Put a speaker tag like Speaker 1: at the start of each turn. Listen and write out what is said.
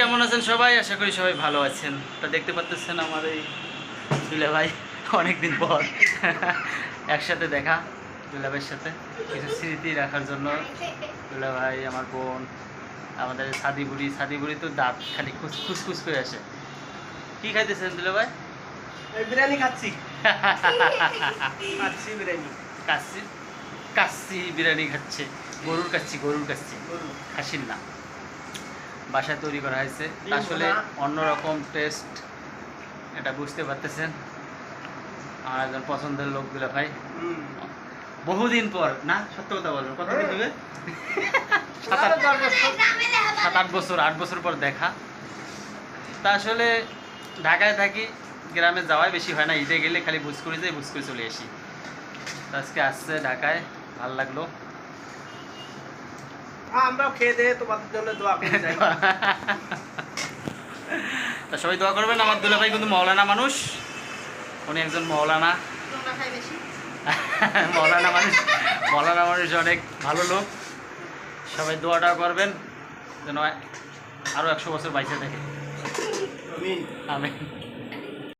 Speaker 1: কেমন আছেন সবাই? আশা করি সবাই ভালো আছেন। তা দেখতে পাচ্ছেন আমার এই দুলা ভাই অনেকদিন পর একসাথে দেখা দুলা ভাইয়ের সাথে কিছু স্মৃতি রাখার জন্য। দুলা ভাই আমার বোন আমাদের সাদি বুড়ি। সাদি বুড়ি তো দাঁত খালি খুস খুসখুস করে আসে। কি খাইতেছেন দুলা ভাই
Speaker 2: বিরিয়ানি খাচ্ছি। খাচ্ছি বিরিয়ানি।
Speaker 1: কাচ্ছি কাচ্ছি বিরিয়ানি খাচ্ছে। গরুর কাচ্ছি গরুর কাচ্ছি খাসির না। বাসায় তৈরি করা হয়েছে। আসলে অন্যরকম টেস্ট এটা বুঝতে পারতেছেন। আমার একজন পছন্দের লোকগুলো ভাই। বহুদিন পর না? সত্য কথা বলব। কতদিন হবে? সাত আট
Speaker 2: বছর।
Speaker 1: আট বছর পর দেখা। তা আসলে ঢাকায় থাকি গ্রামে যাওয়াই বেশি হয় না। ঈদে গেলে খালি বুঝ করে যাই বুঝ করে চলে আসি। আজকে আসছে ঢাকায় ভালো লাগল।
Speaker 2: আমরাও খেয়ে দিয়ে তোমাদের জন্য দোয়া করে যাই
Speaker 1: তা সবাই দোয়া করবেন আমার দুলা ভাই কিন্তু মৌলানা মানুষ। উনি একজন মৌলানা। মৌলানা মানুষ মৌলানা মানুষ অনেক ভালো লোক। সবাই দোয়াটা করবেন যেন আরও একশো বছর বাইসে থাকে।
Speaker 2: আমি
Speaker 1: আমিন।